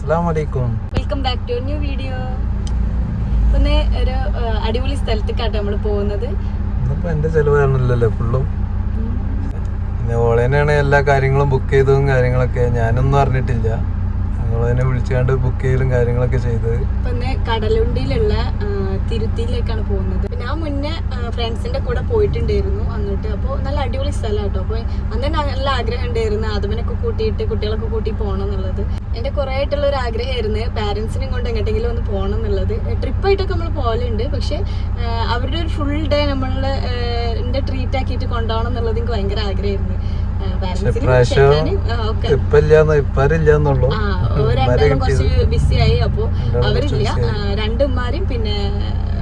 അസ്സലാമു അലൈക്കും welcome back to new video ഒന്ന് ഒരു അടിപൊളി സ്ഥലത്തേക്കാട്ടോ നമ്മൾ പോകുന്നത്. ഇന്നിപ്പോ എന്റെ ചെലവാണല്ലോ ഫുള്ളും പിന്നെ ഓളേനാണ് എല്ലാ കാര്യങ്ങളും ബുക്ക് ചെയ്തതും കാര്യങ്ങളൊക്കെ. ഞാനൊന്നും അറിഞ്ഞിട്ടില്ല. ഞങ്ങളതിനെ വിളിച്ചുകൊണ്ട് ബുക്ക് ചെയ്യലും കാര്യങ്ങളൊക്കെ ചെയ്തത്. പിന്നെ കടലുണ്ടിയിലുള്ള തിരുത്തിയിലേക്കാണ് പോകുന്നത്. ഞാൻ മുന്നേ ഫ്രണ്ട്സിന്റെ കൂടെ പോയിട്ടുണ്ടായിരുന്നു അങ്ങോട്ട്. അപ്പോൾ നല്ല അടിപൊളി സ്ഥലം കേട്ടോ അപ്പോൾ അന്ന് നല്ല ആഗ്രഹം ഉണ്ടായിരുന്നു. അതുമനൊക്കെ കൂട്ടിയിട്ട് കുട്ടികളൊക്കെ കൂട്ടി പോകണം എന്നുള്ളത്. എന്റെ കുറേ ആയിട്ടുള്ള ഒരു ആഗ്രഹമായിരുന്നു പാരൻസിനെയും കൊണ്ട് എങ്ങോട്ടെങ്കിലും ഒന്ന് പോകണം എന്നുള്ളത്. ട്രിപ്പായിട്ടൊക്കെ നമ്മൾ പോകലുണ്ട് പക്ഷെ അവരുടെ ഒരു ഫുൾ ഡേ നമ്മളെ എന്റെ ട്രീറ്റ് ആക്കിയിട്ട് കൊണ്ടുപോകണം എന്നുള്ളത് എനിക്ക് ഭയങ്കര ആഗ്രഹമായിരുന്നു. രണ്ടാളും കുറച്ച് ബിസി ആയി. അപ്പോ അവരില്ല. രണ്ടുമാരും പിന്നെ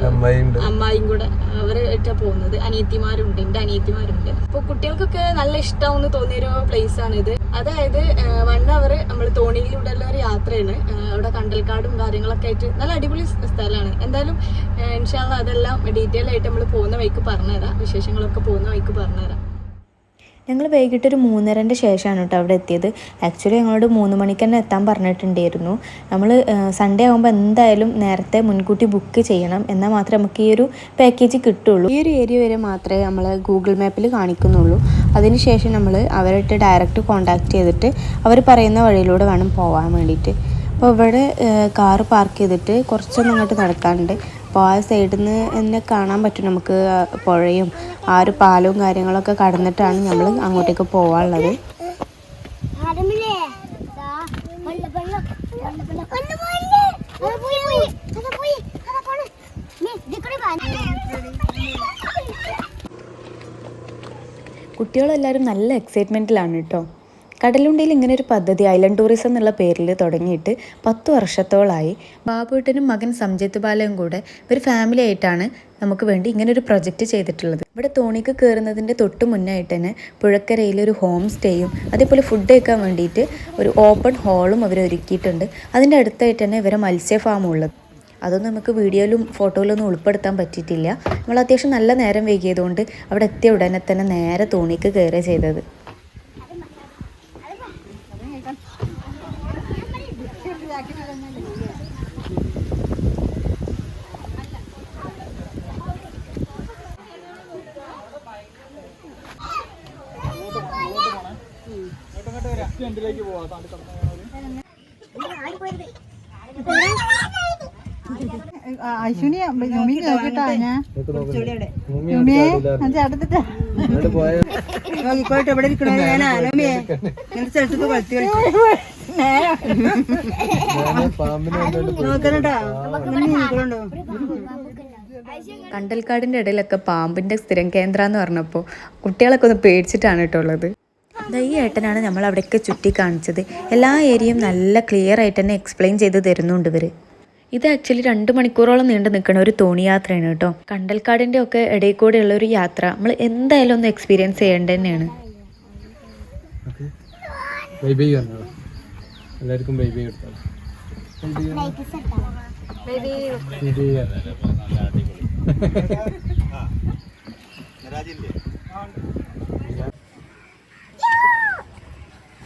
അമ്മയുണ്ട്. അമ്മായും കൂടെ അവരായിട്ടാ പോകുന്നത്. അനിയത്തിമാരുണ്ട് എന്റെ അനിയത്തിമാരുണ്ട്. അപ്പൊ കുട്ടികൾക്കൊക്കെ നല്ല ഇഷ്ടമാണെന്ന് തോന്നിയൊരു പ്ലേസ് ആണ് ഇത് അതായത് വൺ അവർ നമ്മൾ തോണിയിലൂടെ ഉള്ള ഒരു യാത്രയാണ്. അവിടെ കണ്ടൽക്കാടും കാര്യങ്ങളൊക്കെ ആയിട്ട് നല്ല അടിപൊളി സ്ഥലമാണ്. എന്തായാലും ഇൻഷാല്ല അതെല്ലാം ഡീറ്റെയിൽ ആയിട്ട് നമ്മൾ പോകുന്ന വഴിക്ക് പറഞ്ഞുതരാം. വിശേഷങ്ങളൊക്കെ പോകുന്ന വഴിക്ക് പറഞ്ഞുതരാം. ഞങ്ങൾ വൈകിട്ട് ഒരു മൂന്നരന്റെ ശേഷമാണ് കേട്ടോ അവിടെ എത്തിയത്. ആക്ച്വലി ഞങ്ങളോട് മൂന്ന് മണിക്ക് തന്നെ എത്താൻ പറഞ്ഞിട്ടുണ്ടായിരുന്നു. നമ്മൾ സൺഡേ ആകുമ്പോൾ എന്തായാലും നേരത്തെ മുൻകൂട്ടി ബുക്ക് ചെയ്യണം. എന്നാൽ മാത്രമേ നമുക്ക് ഈ ഒരു പാക്കേജ് കിട്ടുള്ളൂ. ഈ ഒരു ഏരിയ വരെ മാത്രമേ നമ്മൾ ഗൂഗിൾ മാപ്പിൽ കാണിക്കുന്നുള്ളൂ. അതിനുശേഷം നമ്മൾ അവരായിട്ട് ഡയറക്റ്റ് കോൺടാക്റ്റ് ചെയ്തിട്ട് അവർ പറയുന്ന വഴിയിലൂടെ വേണം പോകാൻ വേണ്ടിയിട്ട്. അപ്പോൾ ഇവിടെ കാറ് പാർക്ക് ചെയ്തിട്ട് കുറച്ചൊന്നും അങ്ങോട്ട് നടക്കാനുണ്ട് അപ്പോൾ ആ സൈഡിൽ നിന്ന് തന്നെ കാണാൻ പറ്റും നമുക്ക് പുഴയും ആ ഒരു പാലവും കാര്യങ്ങളൊക്കെ കടന്നിട്ടാണ് നമ്മൾ അങ്ങോട്ടേക്ക് വാ. കുട്ടികളെല്ലാവരും നല്ല എക്സൈറ്റ്മെന്റിലാണ് കേട്ടോ കടലുണ്ടിയിൽ ഇങ്ങനെ ഒരു പദ്ധതി ഐലൻഡ് ടൂറിസം എന്നുള്ള പേരിൽ തുടങ്ങിയിട്ട് പത്ത് വർഷത്തോളമായി ബാബുട്ടനും മകൻ സംജിത്ത് ബാലയും കൂടെ ഒരു ഫാമിലി ആയിട്ടാണ് നമുക്ക് വേണ്ടി ഇങ്ങനെ ഒരു പ്രൊജക്റ്റ് ചെയ്തിട്ടുള്ളത്. ഇവിടെ തോണിക്ക് കയറുന്നതിന്റെ തൊട്ട് മുന്നായിട്ട് തന്നെ പുഴക്കരയിൽ ഒരു ഹോം സ്റ്റേയും അതേപോലെ ഫുഡ് കഴിക്കാൻ വേണ്ടിയിട്ട് ഒരു ഓപ്പൺ ഹാളും അവർ ഒരുക്കിയിട്ടുണ്ട്. അതിന്റെ അടുത്തായിട്ട് തന്നെ ഇവരെ മത്സ്യ ഫാമും ഉള്ളത്. അതൊന്നും നമുക്ക് വീഡിയോയിലും ഫോട്ടോയിലൊന്നും ഉൾപ്പെടുത്താൻ പറ്റിയിട്ടില്ല. നമ്മൾ അത്യാവശ്യം നല്ല നേരം വൈകിയതുകൊണ്ട് അവിടെ എത്തിയ ഉടനെ തന്നെ നേരെ തോണിക്ക് കയറുക ചെയ്തത്. അശ്വിനി യുമി കേട്ടാ ഞാൻ? യുമിയെ ചേട്ടത്തിട്ടാ. നോക്കിക്കോട്ടെ ഇവിടെ ഇരിക്കണേ? ഞാനാ യുമിയെ എന്റെ സ്ഥലത്തേക്ക് കളിച്ചു കളിച്ചു ഞാൻ പാമ്പിനെ കണ്ടോണ്ട് പോയി. നോക്കണട്ടാ നിൽക്കണുണ്ടോ കണ്ടൽക്കാടിന്റെ ഇടയിലൊക്കെ പാമ്പിന്റെ സ്ഥിരം കേന്ദ്രം എന്ന് പറഞ്ഞപ്പോൾ കുട്ടികളൊക്കെ ഒന്ന് പേടിച്ചിട്ടാണ് കേട്ടോ ഉള്ളത്. ഈ ഏട്ടനാണ് നമ്മൾ അവിടെയൊക്കെ ചുറ്റി കാണിച്ചത് എല്ലാ ഏരിയയും നല്ല ക്ലിയർ ആയിട്ട് തന്നെ എക്സ്പ്ലെയിൻ ചെയ്ത് തരുന്നുണ്ട് ഇവർ ഇത് ആക്ച്വലി രണ്ട് മണിക്കൂറോളം നീണ്ടു നിൽക്കുന്ന ഒരു തോണി യാത്രയാണ് കേട്ടോ. കണ്ടൽക്കാടിന്റെ ഒക്കെ ഇടയിൽ കൂടെയുള്ള ഒരു യാത്ര. നമ്മൾ എന്തായാലും ഒന്ന് എക്സ്പീരിയൻസ് ചെയ്യേണ്ടത് തന്നെയാണ്. എല്ലാവർക്കും ബൈ ബൈ കൊടുത്താൽ ഇതൊക്കെ ഞങ്ങളൊക്കെ യോഗ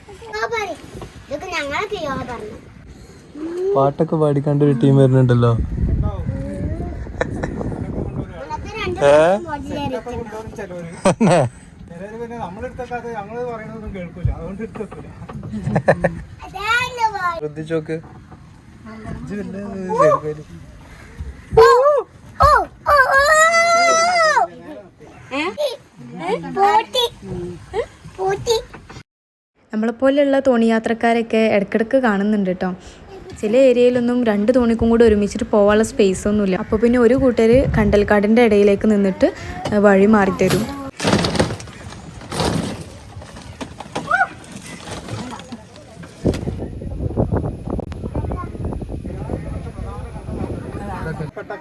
പറഞ്ഞു പാട്ടൊക്കെ പാടിക്കാണ്ട് ഒരു ടീം വരുന്നുണ്ടല്ലോ. വാ- ശ്രദ്ധിച്ചോക്ക് ഓ, നമ്മളെപ്പോലെയുള്ള തോണി യാത്രക്കാരൊക്കെ ഇടയ്ക്കിടയ്ക്ക് കാണുന്നുണ്ട് കേട്ടോ. ചില ഏരിയയിലൊന്നും രണ്ട് തോണിക്കും കൂടി ഒരുമിച്ചിട്ട് പോകാനുള്ള സ്പേസ് ഒന്നുമില്ല. അപ്പോൾ പിന്നെ ഒരു കൂട്ടർ കണ്ടൽക്കാടിന്റെ ഇടയിലേക്ക് നിന്നിട്ട് വഴി മാറിത്തരും.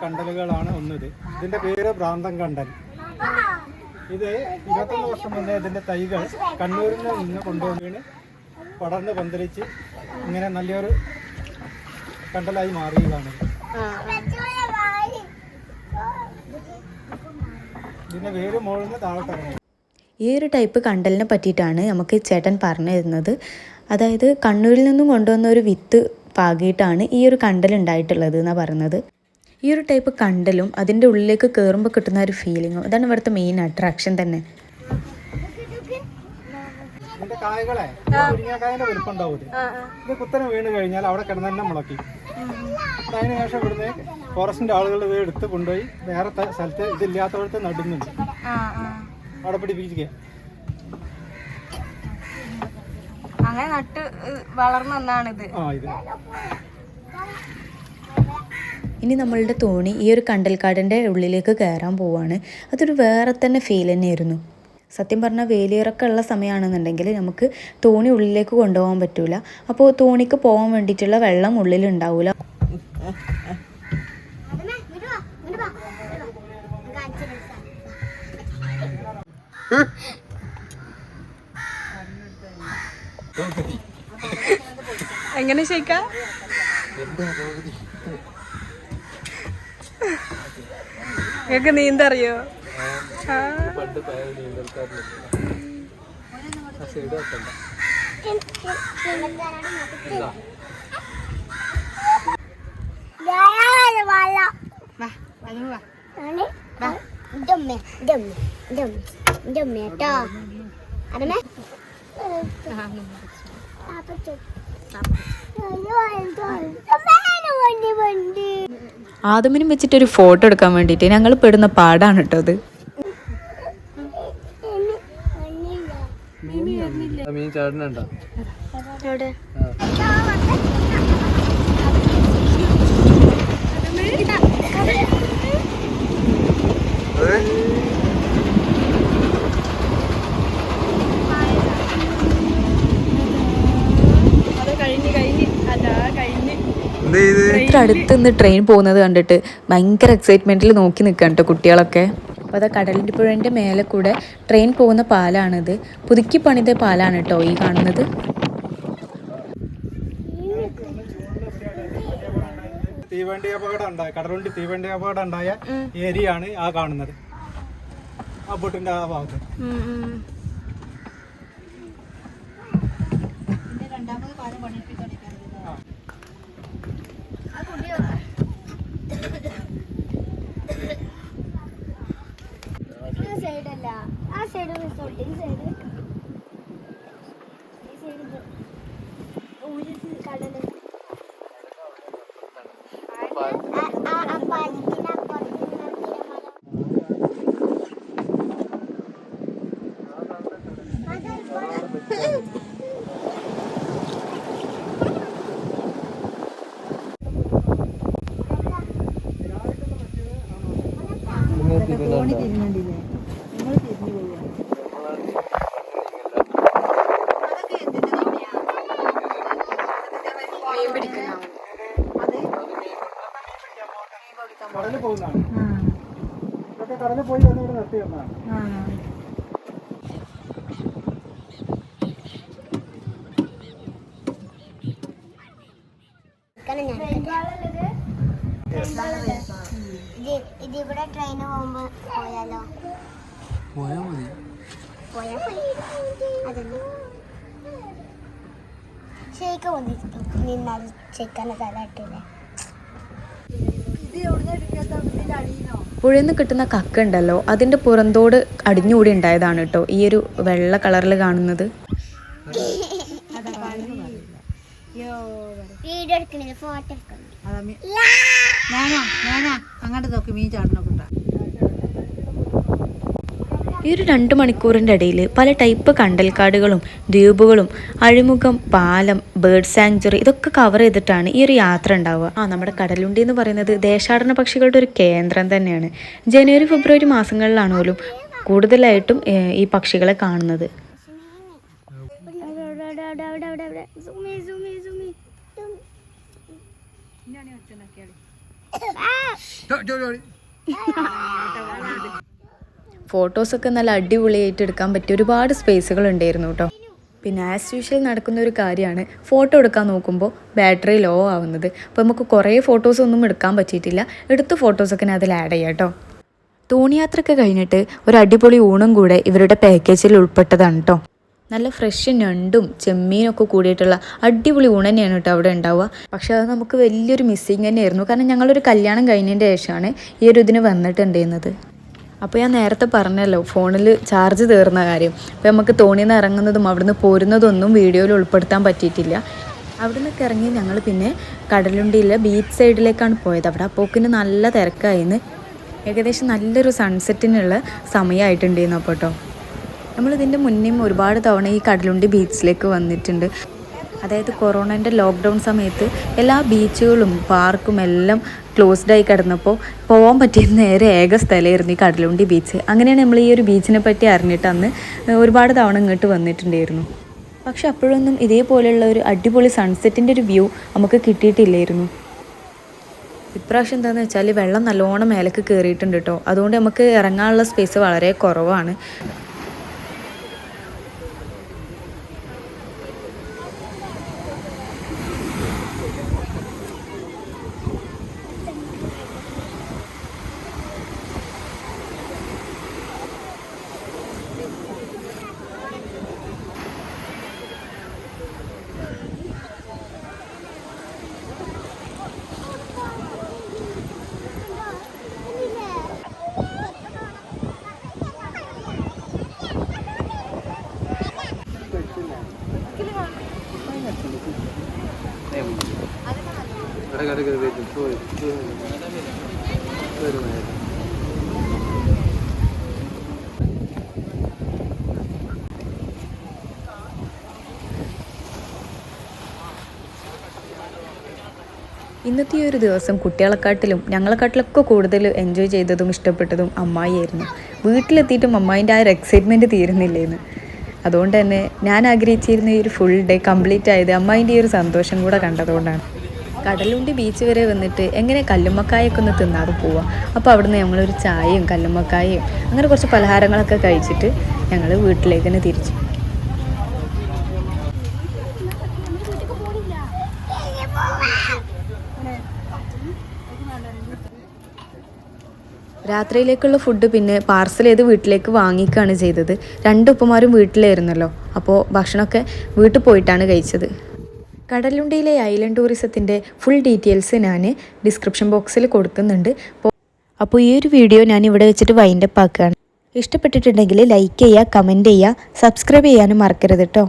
കണ്ടലുകളാണ് ഒന്നത്. ഇതിന്റെ പേര് ഭ്രാന്തം കണ്ടൽ. ഇത് ഇരുപത്തൊന്ന് വർഷം മുന്നേ ഇതിന്റെ തൈകൾ കണ്ണൂരിൽ നിന്ന് കൊണ്ടുവന്ന് പടർന്ന് പന്തലിച്ച് ഇങ്ങനെ നല്ലൊരു കണ്ടലായി മാറിയതാണ്. പിന്നെ വേര് മുകളിൽ താഴോട്ടിറങ്ങി ഈ ഒരു ടൈപ്പ് കണ്ടലിനെ പറ്റിയിട്ടാണ് നമുക്ക് ചേട്ടൻ പറഞ്ഞു തരുന്നത്. അതായത് കണ്ണൂരിൽ നിന്നും കൊണ്ടുവന്ന ഒരു വിത്ത് പാകിയിട്ടാണ് ഈ ഒരു കണ്ടൽ ഉണ്ടായിട്ടുള്ളത് എന്നാണ് പറയുന്നത്. ഈ ഒരു ടൈപ്പ് കണ്ടലും അതിന്റെ ഉള്ളിലേക്ക് കയറുമ്പോൾ കിട്ടുന്ന ഒരു ഫീലിങ്ങും അതാണ് ഇവിടുത്തെ മെയിൻ അട്രാക്ഷൻ തന്നെ. ഇതിന്റെ കായകളെ മുരിങ്ങാക്കായന്റെ വലുപ്പം ഉണ്ടാവും ഇത്. ഇത് കുത്തനെ വീണ് കഴിഞ്ഞാൽ അവിടെ കിടന്ന് തന്നെ മുളക്കി അപ്പൊ അതിന് ശേഷം ഇവിടുന്ന് ഫോറസ്റ്റിന്റെ ആളുകൾ ഇത് എടുത്ത് കൊണ്ടുപോയി വേറെ സ്ഥലത്ത് ഇതില്ലാത്തവിടത്ത് നടുന്നുണ്ട്. അവിടെ പിടിപ്പിക്കുക അങ്ങനെ നട്ട് വളർന്നു ഒന്നാണിത് ആ ഇത്. ഇനി നമ്മളുടെ തോണി ഈ ഒരു കണ്ടൽക്കാടിന്റെ ഉള്ളിലേക്ക് കയറാൻ പോവാണ്. അതൊരു വേറെ തന്നെ ഫീൽ തന്നെയായിരുന്നു. സത്യം പറഞ്ഞാൽ വേലിയിറക്കം ഉള്ള സമയമാണെന്നുണ്ടെങ്കിൽ നമുക്ക് തോണി ഉള്ളിലേക്ക് കൊണ്ടുപോകാൻ പറ്റൂല. അപ്പോൾ തോണിക്ക് പോകാൻ വേണ്ടിയിട്ടുള്ള വെള്ളം ഉള്ളിൽ എങ്ങനെ വാ നിങ്ങക്ക് നീന്തറിയോ? പണ്ട് പഴയ വെച്ചിട്ട് ആദമിനും വെച്ചിട്ടൊരു ഫോട്ടോ എടുക്കാൻ വേണ്ടിയിട്ട് ഞങ്ങൾ പെടുന്ന പാടാണ് കേട്ടോ അത്. മീൻ ചാടുന്നുണ്ടോ. എവിടെ അത് കഴിഞ്ഞ് കഴിഞ്ഞ് അതാ കഴിഞ്ഞ് എന്ത് ചെയ്ത് ഇത്ര അടുത്ത് നിന്ന് ട്രെയിൻ പോകുന്നത് കണ്ടിട്ട് ഭയങ്കര എക്സൈറ്റ്മെന്റിൽ നോക്കി നിൽക്കുക കേട്ടോ കുട്ടികളൊക്കെ. അപ്പോൾ അതാ കടലിന്റെ പുഴന്റെ മേലെ കൂടെ ട്രെയിൻ പോകുന്ന പാലാണിത്. പുതുക്കി പണിത പാലാണ് കേട്ടോ ഈ കാണുന്നത്. തീവണ്ടി അപകടം ഉണ്ടായ കടലുണ്ടി തീവണ്ടി അപകടം ഉണ്ടായ ഏരിയ ആണ് ആ കാണുന്നത്. ആ ബോട്ടിന്റെ ആ ഭാഗത്ത്. Uyusun kardeşim. Bye. ഇത് ഇതിവിടെ ട്രെയിൻ പോകുമ്പോ പോയാലോ പോയാ മതി പോയാ പോയി അതന്നെ ഷെയ്ക്ക് വന്നിരിക്കും നിന്നാൽ ഷെയ്ക്കാനെ തലയിട്ടില്ലേ പുഴയിൽ നിന്ന് കിട്ടുന്ന കക്ക ഉണ്ടല്ലോ അതിന്റെ പുറന്തോട് അടിഞ്ഞുകൂടി ഉണ്ടായതാണ് കേട്ടോ ഈ ഒരു വെള്ള കളറിൽ കാണുന്നത്. അങ്ങോട്ട് നോക്കി മീൻ ചാടണൊക്കെ ഈ ഒരു രണ്ട് മണിക്കൂറിന്റെ ഇടയിൽ പല ടൈപ്പ് കണ്ടൽക്കാടുകളും ദ്വീപുകളും അഴിമുഖം പാലം ബേർഡ് സാങ്ച്വറി ഇതൊക്കെ കവർ ചെയ്തിട്ടാണ് ഈ ഒരു യാത്ര ഉണ്ടാവുക. ആ നമ്മുടെ കടലുണ്ടി എന്ന് പറയുന്നത് ദേശാടന പക്ഷികളുടെ ഒരു കേന്ദ്രം തന്നെയാണ്. ജനുവരി ഫെബ്രുവരി മാസങ്ങളിലാണ് പോലും കൂടുതലായിട്ടും ഈ പക്ഷികളെ കാണുന്നത്. ഫോട്ടോസൊക്കെ നല്ല അടിപൊളിയായിട്ട് എടുക്കാൻ പറ്റിയ ഒരുപാട് സ്പേസുകൾ ഉണ്ടായിരുന്നു കേട്ടോ പിന്നെ ആസ് യൂഷ്വൽ നടക്കുന്ന ഒരു കാര്യമാണ് ഫോട്ടോ എടുക്കാൻ നോക്കുമ്പോൾ ബാറ്ററി ലോ ആവുന്നത്. അപ്പോൾ നമുക്ക് കുറേ ഫോട്ടോസ് ഒന്നും എടുക്കാൻ പറ്റിയിട്ടില്ല. എടുത്ത ഫോട്ടോസൊക്കെ ഞാൻ അതിൽ ആഡ് ചെയ്യാം കേട്ടോ തോണിയാത്രയൊക്കെ കഴിഞ്ഞിട്ട് ഒരു അടിപൊളി ഊണും കൂടെ ഇവരുടെ പാക്കേജിൽ ഉൾപ്പെട്ടതാണ് കേട്ടോ നല്ല ഫ്രഷ് ഞണ്ടും ചെമ്മീനൊക്കെ കൂടിയിട്ടുള്ള അടിപൊളി ഊണ് തന്നെയാണ് കേട്ടോ അവിടെ ഉണ്ടാവുക. പക്ഷേ അത് നമുക്ക് വലിയൊരു മിസ്സിങ് തന്നെയായിരുന്നു. കാരണം ഞങ്ങളൊരു കല്യാണം കഴിഞ്ഞതിന്റെ ശേഷമാണ് ഈ ഒരു ഇതിന് വന്നിട്ടുണ്ടായിരുന്നത്. അപ്പോൾ ഞാൻ നേരത്തെ പറഞ്ഞല്ലോ ഫോണിൽ ചാർജ് തീർന്ന കാര്യം. അപ്പോൾ നമുക്ക് തോണിയിൽ നിന്ന് ഇറങ്ങുന്നതും അവിടുന്ന് പോരുന്നതൊന്നും വീഡിയോയിൽ ഉൾപ്പെടുത്താൻ പറ്റിയിട്ടില്ല. അവിടെ നിന്നൊക്കെ ഇറങ്ങി ഞങ്ങൾ പിന്നെ കടലുണ്ടിയിലെ ബീച്ച് സൈഡിലേക്കാണ് പോയത്. അവിടെ അപ്പോക്കിന് നല്ല തിരക്കായിരുന്നു. ഏകദേശം നല്ലൊരു സൺസെറ്റിനുള്ള സമയമായിട്ടുണ്ടായിരുന്നു അപ്പോൾ കേട്ടോ നമ്മളിതിന്റെ മുന്നേയും ഒരുപാട് തവണ ഈ കടലുണ്ടി ബീച്ചിലേക്ക് വന്നിട്ടുണ്ട്. അതായത് കൊറോണന്റെ ലോക്ക്ഡൗൺ സമയത്ത് എല്ലാ ബീച്ചുകളും പാർക്കും എല്ലാം ക്ലോസ്ഡ് ആയി കിടന്നപ്പോൾ പോകാൻ പറ്റിയ നേരെ ഏക സ്ഥലമായിരുന്നു ഈ കടലുണ്ടി ബീച്ച് അങ്ങനെയാണ് നമ്മൾ ഈ ഒരു ബീച്ചിനെ പറ്റി അറിഞ്ഞിട്ട് അന്ന് ഒരുപാട് തവണ ഇങ്ങോട്ട് വന്നിട്ടുണ്ടായിരുന്നു. പക്ഷെ അപ്പോഴൊന്നും ഇതേപോലെയുള്ള ഒരു അടിപൊളി സൺസെറ്റിന്റെ ഒരു വ്യൂ നമുക്ക് കിട്ടിയിട്ടില്ലായിരുന്നു. ഇപ്രാവശ്യം എന്താണെന്ന് വെച്ചാൽ വെള്ളം നല്ലോണം മേലേക്ക് കയറിയിട്ടുണ്ട് കേട്ടോ അതുകൊണ്ട് നമുക്ക് ഇറങ്ങാനുള്ള സ്പേസ് വളരെ കുറവാണ്. ഇന്നത്തെ ഈ ഒരു ദിവസം കുട്ടികളെക്കാട്ടിലും ഞങ്ങളെക്കാട്ടിലൊക്കെ കൂടുതൽ എൻജോയ് ചെയ്തതും ഇഷ്ടപ്പെട്ടതും അമ്മായിയായിരുന്നു. വീട്ടിലെത്തിയിട്ടും അമ്മായിന്റെ ആ ഒരു എക്സൈറ്റ്മെന്റ് തീരുന്നില്ലേന്ന്. അതുകൊണ്ട് തന്നെ ഞാൻ ആഗ്രഹിച്ചിരുന്ന ഈ ഒരു ഫുൾ ഡേ കംപ്ലീറ്റ് ആയത് അമ്മായിന്റെ ഈ ഒരു സന്തോഷം കൂടെ കണ്ടതുകൊണ്ടാണ്. കടലുണ്ടി ബീച്ച് വരെ വന്നിട്ട് എങ്ങനെ കല്ലുമ്മക്കായൊക്കെ ഒന്ന് തിന്നാതെ പോവാം. അപ്പോൾ അവിടുന്ന് ഞങ്ങളൊരു ചായയും കല്ലുമ്മക്കായയും അങ്ങനെ കുറച്ച് പലഹാരങ്ങളൊക്കെ കഴിച്ചിട്ട് ഞങ്ങൾ വീട്ടിലേക്ക് തന്നെ തിരിച്ചു. രാത്രിയിലേക്കുള്ള ഫുഡ് പിന്നെ പാർസൽ ചെയ്ത് വീട്ടിലേക്ക് വാങ്ങിക്കുകയാണ് ചെയ്തത്. രണ്ട് ഉപ്പമാരും വീട്ടിലായിരുന്നല്ലോ. അപ്പോൾ ഭക്ഷണമൊക്കെ വീട്ടിൽ പോയിട്ടാണ് കഴിച്ചത്. കടലുണ്ടിയിലെ ഐലൻഡ് ടൂറിസത്തിന്റെ ഫുൾ ഡീറ്റെയിൽസ് ഞാൻ ഡിസ്ക്രിപ്ഷൻ ബോക്സിൽ കൊടുക്കുന്നുണ്ട്. അപ്പോൾ ഈ ഒരു വീഡിയോ ഞാൻ ഇവിടെ വെച്ചിട്ട് വൈൻഡപ്പ് ആക്കുകയാണ്. ഇഷ്ടപ്പെട്ടിട്ടുണ്ടെങ്കിൽ ലൈക്ക് ചെയ്യുക കമന്റ് ചെയ്യുക സബ്സ്ക്രൈബ് ചെയ്യാനും മറക്കരുത് കേട്ടോ